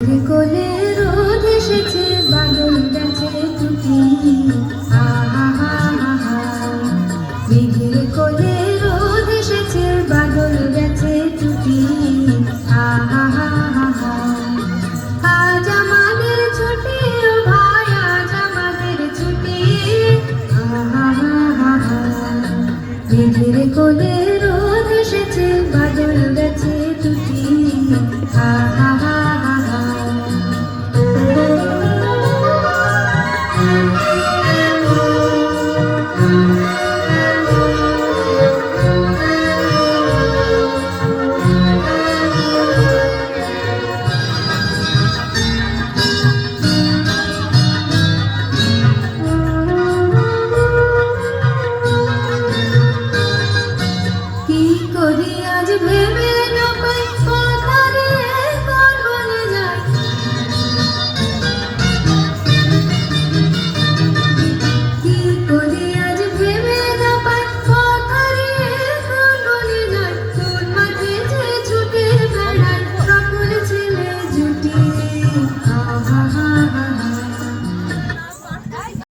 কোলে রোদ এসেছে বাদল গেছে টুটি মেঘের কোলে রোদ এসেছে বাদল গেছে টুটি আজ আমাদের ছুটি ভাই আজ আমাদের ছুটি মেঘের কোলে রোদ এসেছে বাদল গেছে টুটি আহা করি আজ ভেবে না পাই